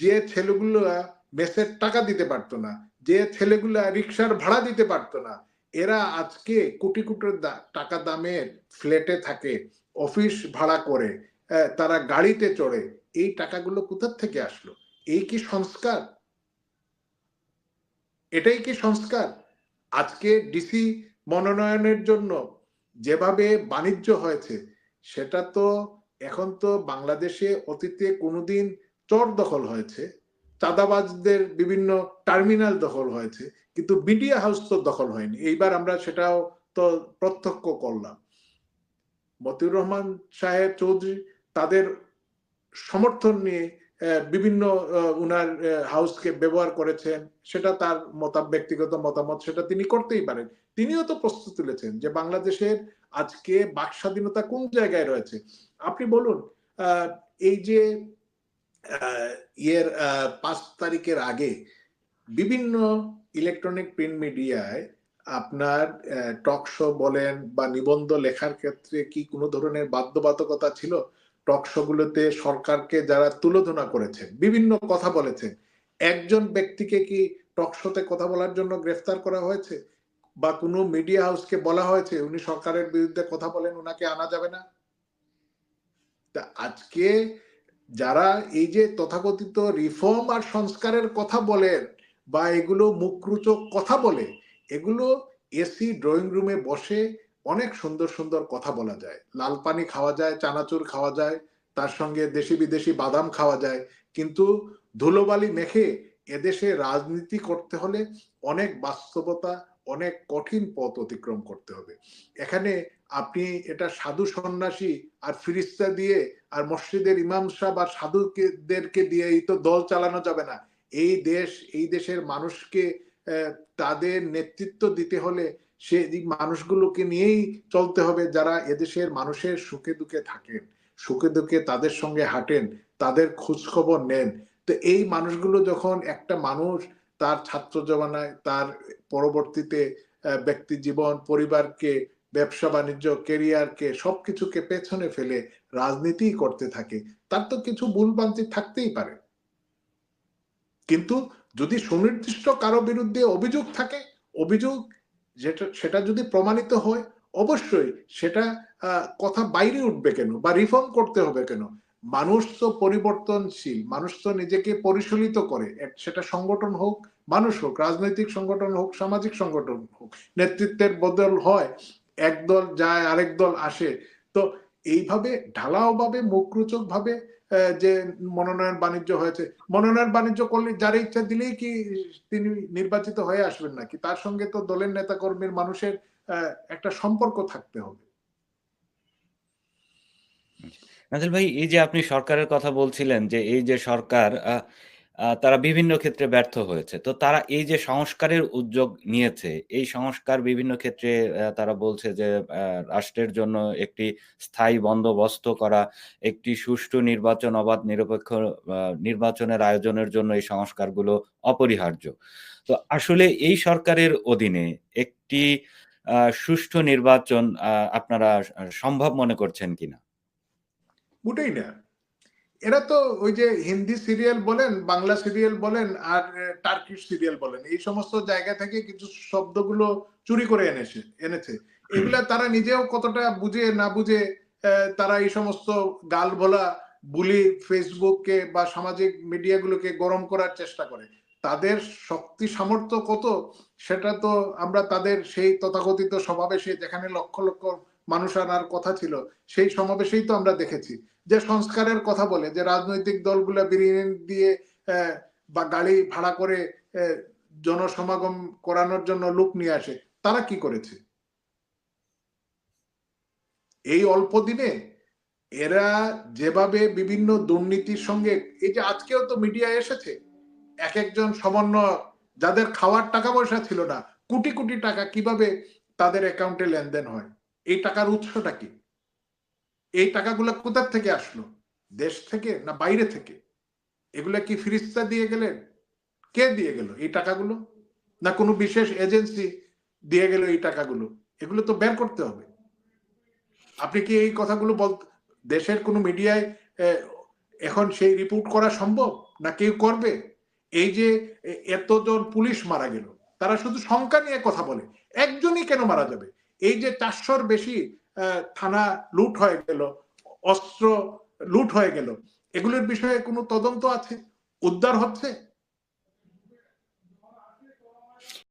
যে ছেলেগুলো মেসের টাকা দিতে পারতো না, যে ছেলেগুলা রিক্সার ভাড়া দিতে পারতো না, এরা আজকে কোটি কোটি টাকা দামের ফ্ল্যাটে থাকে, অফিস ভাড়া করে তারা গাড়িতে চড়ে, এই টাকাগুলো কোথার থেকে আসলো? এই কি সংস্কার? এটাই কি সংস্কার? আজকে ডিসি মনোনয়নের জন্য যেভাবে বাণিজ্য হয়েছে, সেটা তো এখন তো বাংলাদেশে অতীতে কোনোদিন চর দখল হয়েছে, চাঁদাবাজদের বিভিন্ন টার্মিনাল দখল হয়েছে, কিন্তু মিডিয়া হাউস তো দখল হয়নি। এইবার আমরা সেটাও তো প্রত্যক্ষ করলাম। মতিউর রহমান সাহেব চৌধুরী তাদের সমর্থন নিয়ে বিভিন্ন উনার হাউসকে ব্যবহার করেছেন। সেটা তার মতা ব্যক্তিগত মতামত, সেটা তিনি করতেই পারেন। তিনিও তো প্রস্তুত তুলেছেন যে বাংলাদেশের আজকে বাক স্বাধীনতা কোন জায়গায় রয়েছে? আপনি বলুন এই যে ইয়ের পাঁচ তারিখের আগে বিভিন্ন ইলেকট্রনিক প্রিন্ট মিডিয়ায় আপনার টক শো বলেন বা নিবন্ধ লেখার ক্ষেত্রে কি কোনো ধরনের বাধ্যবাধকতা ছিল? টক শো গুলোতে সরকারকে যারা তুলোধনা করেছেন বিভিন্ন কথা বলেছেন একজন ব্যক্তিকে কি টক শোতে কথা বলার জন্য গ্রেফতার করা হয়েছে? বা কোনো মিডিয়া হাউসকে বলা হয়েছে, উনি সরকারের বিরুদ্ধে কথা বলেন ওনাকে আনা যাবে না? তা আজকে যারা এই যে তথাকথিত রিফর্ম আর সংস্কারের কথা বলেন বা এগুলো মুখরুচক কথা বলে, এগুলো এসি ড্রয়িং রুমে বসে অনেক সুন্দর সুন্দর কথা বলা যায়। লাল পানি খাওয়া যায়, চানাচুর খাওয়া যায়, তার সঙ্গে দেশি বিদেশি বাদাম খাওয়া যায়। কিন্তু ধুলোবালি মেখে এদেশে রাজনীতি করতে হলে অনেক বাস্তবতা অনেক কঠিন পথ অতিক্রম করতে হবে। এখানে আপনি এটা সাধু সন্ন্যাসী আর ফিরিস্তা দিয়ে আর মসজিদের ইমাম সাহ বা সাধুদেরকে দিয়ে এই তো দল চালানো যাবে না। এই দেশ, এই দেশের মানুষকে তাদের নেতৃত্ব দিতে হলে সে মানুষগুলোকে নিয়েই চলতে হবে যারা এদেশের মানুষের সুখে দুঃখে থাকেন, সুখে দুঃখে তাদের সঙ্গে হাঁটেন, তাদের খোঁজ খবর নেন। তো এই মানুষগুলো যখন একটা মানুষ তার ছাত্র জমানায় তার পরবর্তীতে ব্যক্তি জীবন, পরিবারকে, ব্যবসা, বাণিজ্য কেরিয়ারকে সবকিছুকে পেছনে ফেলে রাজনীতি করতে থাকে। তার তো কিছু ভুল ভ্রান্তি থাকতেই পারে। কিন্তু যদি সুনির্দিষ্ট কারও বিরুদ্ধে অভিযোগ থাকে, অভিযোগ যেটা, সেটা যদি প্রমাণিত হয়, অবশ্যই সেটা কথা বাইরে উঠবে কেন বা রিফর্ম করতে হবে কেন? মানুষ তো পরিবর্তনশীল মানুষ তো নিজেকে পরিচালিত করে। সেটা সংগঠন হোক, মানুষ হোক, রাজনৈতিক সংগঠন হোক, সামাজিক সংগঠন হোক, নেতৃত্বের বদল হয় একদল যায়, আরেক দল আসে। তো এইভাবে ঢালাও ভাবে মুখরোচক ভাবে যে মনোনয়ন বাণিজ্য হয়েছে, মনোনয়ন বাণিজ্য করলে যার ইচ্ছা দিলেই কি তিনি নির্বাচিত হয়ে আসবেন নাকি? তার সঙ্গে তো দলের নেতা কর্মীর মানুষের একটা সম্পর্ক থাকতে হবে। নাজিল ভাই, এই যে আপনি সরকারের কথা বলছিলেন যে এই যে সরকার তারা বিভিন্ন ক্ষেত্রে ব্যর্থ হয়েছে। তো তারা এই যে সংস্কারের উদ্যোগ নিয়েছে, এই সংস্কার বিভিন্ন ক্ষেত্রে তারা বলছে যে রাষ্ট্রের জন্য একটি স্থায়ী বন্দোবস্ত করা, একটি সুষ্ঠু নির্বাচন, অবাধ নিরপেক্ষ নির্বাচনের আয়োজনের জন্য এই সংস্কারগুলো অপরিহার্য। তো আসলে এই সরকারের অধীনে একটি সুষ্ঠু নির্বাচন আপনারা সম্ভব মনে করছেন কিনা? মোটেই না। এরা তো ওই যে হিন্দি সিরিয়াল বলেন, বাংলা সিরিয়াল বলেন, আর টার্কিশ সিরিয়াল বলেন, এই সমস্ত জায়গা থেকে কিছু শব্দগুলো চুরি করে এনেছে এনেছে। এগুলা তারা নিজেও কতটা বুঝে না বুঝে তারা এই সমস্ত গাল ভোলা, বুলি ফেসবুককে বা সামাজিক মিডিয়াগুলোকে গরম করার চেষ্টা করে। তাদের শক্তি সামর্থ্য কত, সেটা তো আমরা তাদের সেই তথাকথিত সমাবেশে যেখানে লক্ষ লক্ষ মানুষ আনার কথা ছিল, সেই সমাবেশেই তো আমরা দেখেছি। যে সংস্কারের কথা বলে, যে রাজনৈতিক দলগুলো বিরিয়ানি দিয়ে বা গাড়ি ভাড়া করে জনসমাগম করানোর জন্য লোক নিয়ে আসে, তারা কি করেছে? এই অল্প দিনে এরা যেভাবে বিভিন্ন দুর্নীতির সঙ্গে, এই যে আজকেও তো মিডিয়া এসেছে, এক একজন সমন্বয়, যাদের খাওয়ার টাকা পয়সা ছিল না, কোটি কোটি টাকা কীভাবে তাদের অ্যাকাউন্টে লেনদেন হয়? এই টাকার উৎসটা কি? এই টাকাগুলো কোথার থেকে আসলো? দেশ থেকে না বাইরে থেকে? এগুলা কি ফিরিস্তা দিয়ে গেলেন? কে দিয়ে গেল এই টাকাগুলো? না কোনো বিশেষ এজেন্সি দিয়ে গেল এই টাকাগুলো? এগুলো তো বের করতে হবে। আপনি কি এই কথাগুলো বল, দেশের কোনো মিডিয়ায় এখন সেই রিপোর্ট করা সম্ভব? না কেউ করবে? এই যে এতজন পুলিশ মারা গেল, তারা শুধু সংখ্যা নিয়ে কথা বলে। একজনই কেন মারা যাবে? এই যে চারশোর বেশি থানা লুট হয়ে গেল, অস্ত্র লুট হয়ে গেল, এগুলোর বিষয়ে কোনো তদন্ত আছে? উদ্ধার হচ্ছে?